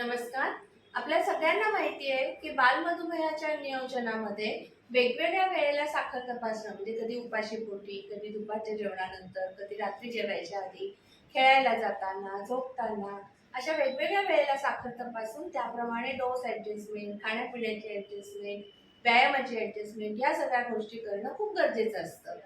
नमस्कार. आपल्या सगळ्यांना माहिती आहे की बालमधुमेहाच्या नियोजनामध्ये वेगवेगळ्या वेळेला साखर तपासणं म्हणजे कधी उपाशीपोटी कधी दुपारच्या जेवणानंतर कधी रात्री जेवायच्या आधी खेळायला जाताना झोपताना अशा वेगवेगळ्या वेळेला साखर तपासून त्याप्रमाणे डोस ॲडजस्टमेंट खाण्यापिण्याची ॲडजस्टमेंट व्यायामाची ॲडजस्टमेंट या सगळ्या गोष्टी करणं खूप गरजेचं असतं.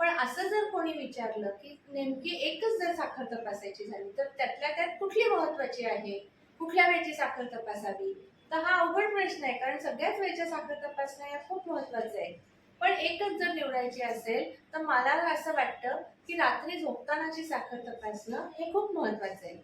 पण असं जर कोणी विचारलं की नेमकी एकच जर साखर तपासायची झाली तर त्यातल्या त्यात कुठली महत्वाची आहे? कुठल्या वेळची साखर तपासावी? तर हा अवघड प्रश्न आहे कारण सगळ्याच वेळच्या साखर तपासणं या खूप महत्वाचं आहे पण एकच जर निवडायची असेल तर मला असं वाटतं की रात्री झोपतानाची साखर तपासणं हे खूप महत्वाचं आहे.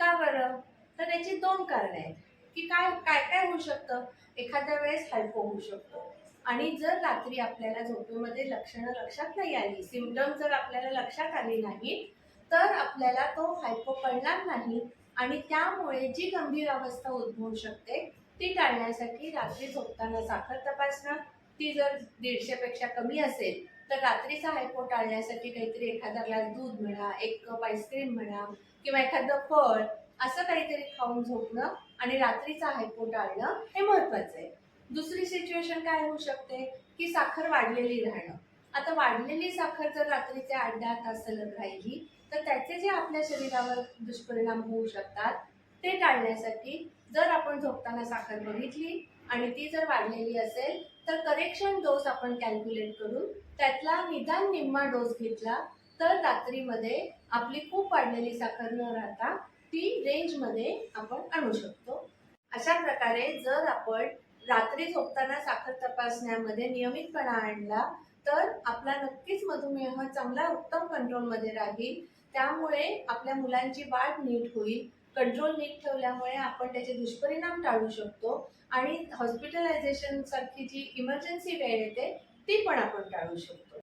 का बरं? तर त्याची दोन कारणं आहेत. की काय काय काय होऊ शकतं? एखाद्या वेळेस हायपो होऊ शकतो. आणि जर रात्री आपल्याला झोपेमध्ये लक्षणं लक्षात नाही आली सिमटम जर आपल्याला लक्षात आली नाही तर आपल्याला तो हायपो पडणार नाही. आणि त्यामुळे जी गंभीर अवस्था उद्भवू शकते ती टाळण्यासाठी रात्री झोपताना साखर तपासणं ती जर दीडशेपेक्षा कमी असेल तर रात्रीचा हायपो टाळण्यासाठी काहीतरी एखादा ग्लास दूध म्हणा एक कप आईस्क्रीम म्हणा किंवा एखादं फळ असं काहीतरी खाऊन झोपणं आणि रात्रीचा हायपो टाळणं हे महत्वाचं आहे. दुसरी सिच्युएशन काय होऊ शकते? की साखर वाढलेली राहणं. आता वाढलेली साखर जर रात्रीचे आठ दहा तास सलग राहिली तर त्याचे जे आपल्या शरीरावर दुष्परिणाम होऊ शकतात ते टाळण्यासाठी जर आपण झोपताना साखर बघितली आणि ती जर वाढलेली असेल तर करेक्शन डोस आपण कॅल्क्युलेट करून त्यातला निदान निम्मा डोस घेतला तर रात्रीमध्ये आपली खूप वाढलेली साखर न राहता ती रेंजमध्ये आपण आणू शकतो. अशा प्रकारे जर आपण रात्री झोपताना साखर तपासण्यामध्ये नियमितपणा आणला तर आपला नक्कीच मधुमेह चांगला उत्तम कंट्रोलमध्ये राहील. त्यामुळे आपल्या मुलांची वाढ नीट होईल. कंट्रोल नीट ठेवल्यामुळे आपण त्याचे दुष्परिणाम टाळू शकतो. आणि हॉस्पिटलायझेशन सारखी जी इमर्जन्सी वेळ येते ती पण आपण टाळू शकतो.